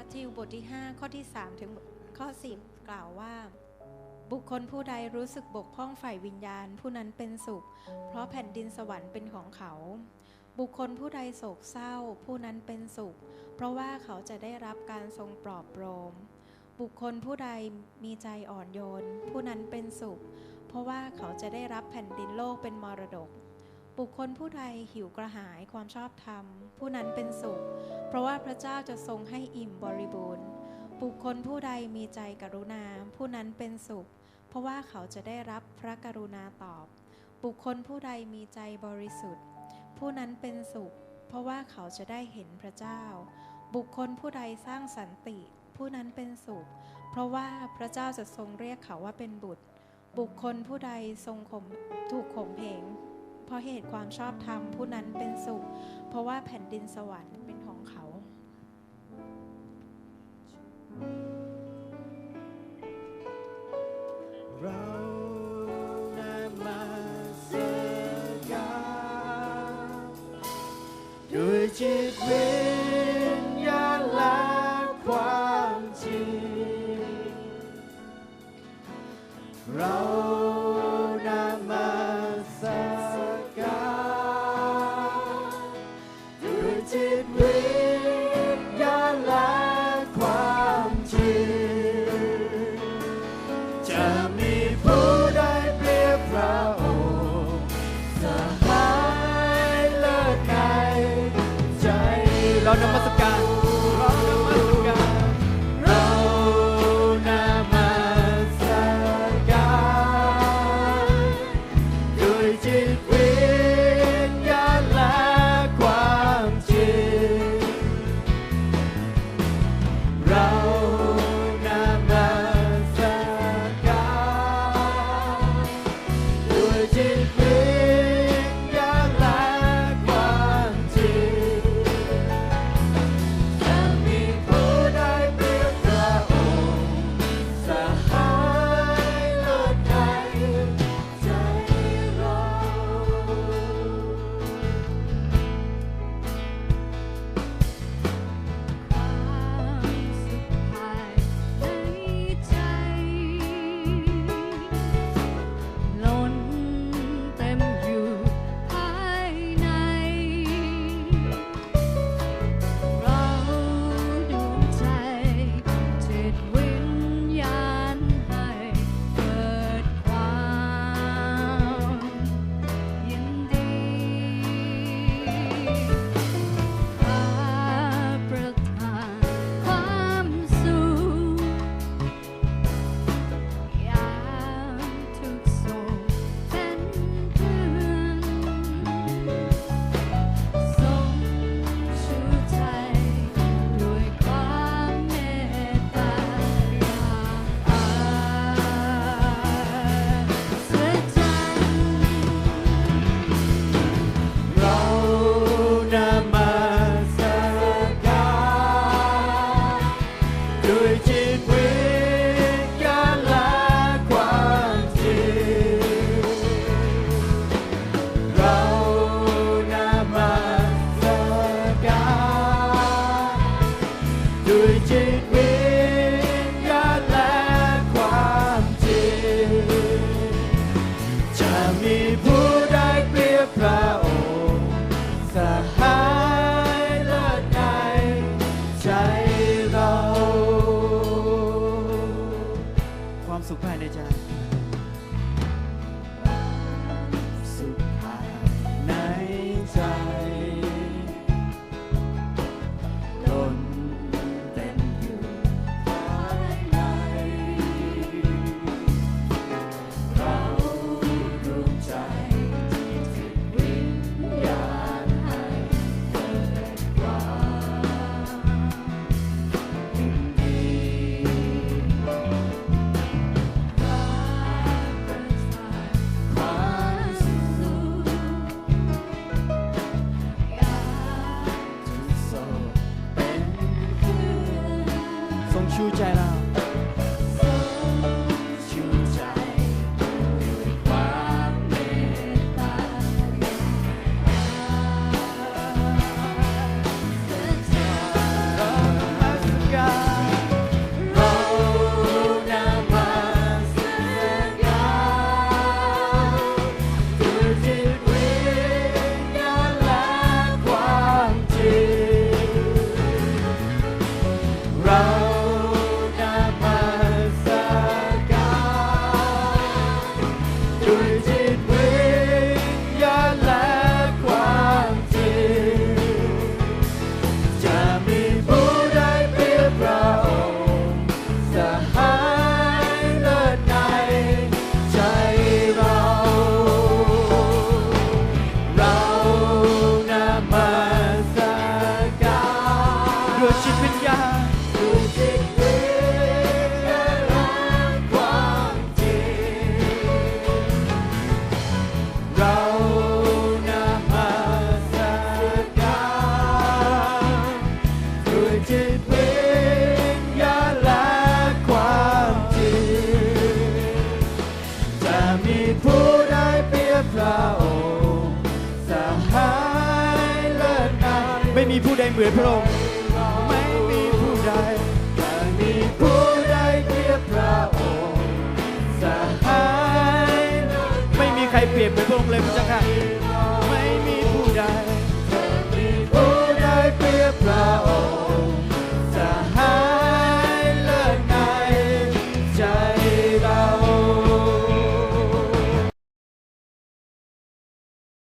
มัทธิวบทที่ 5 ข้อที่ 3 ถึงข้อ 10 กล่าวว่า บุคคลผู้ใดรู้สึกบกพร่องฝ่ายวิญญาณผู้นั้นเป็นสุข เพราะแผ่นดินสวรรค์เป็นของเขา บุคคลผู้ใดโศกเศร้า ผู้นั้นเป็นสุข เพราะว่าเขาจะได้รับการทรงปลอบโปรมบุคคลผู้ใดมีใจอ่อนโยน ผู้นั้นเป็นสุข เพราะว่าเขาจะได้รับแผ่นดินโลกเป็นมรดก บุคคลผู้ใดหิวกระหายความชอบธรรม ผู้นั้นเป็นสุข เพราะว่าพระเจ้าจะทรงให้อิ่มบริบูรณ์ บุคคลผู้ใดมีใจกรุณา ผู้นั้นเป็นสุข เพราะว่าเขาจะได้รับพระกรุณาตอบ บุคคลผู้ใดมีใจบริสุทธิ์ ผู้นั้นเป็นสุข เพราะว่าเขาจะได้เห็นพระเจ้า บุคคลผู้ใดสร้างสันติ ผู้นั้นเป็นสุข เพราะว่าพระเจ้าจะทรงเรียกเขาว่าเป็นบุตร บุคคลผู้ใดทรงข่มถูกข่มเหง เพราะเหตุความชอบธรรมผู้นั้นเป็นสุข เพราะว่าแผ่นดินสวรรค์เป็นของเขา เรานมัสกาด้วยจิตวิ ด้ว มีผู้ใดเหมือนพระองค์ไม่มีผู้ใดจะมีผู้ใดเทียบพระองค์สหายเลิศนาไม่มีใครเปรียบเหมือนพระองค์เลยพระเจ้าค่ะ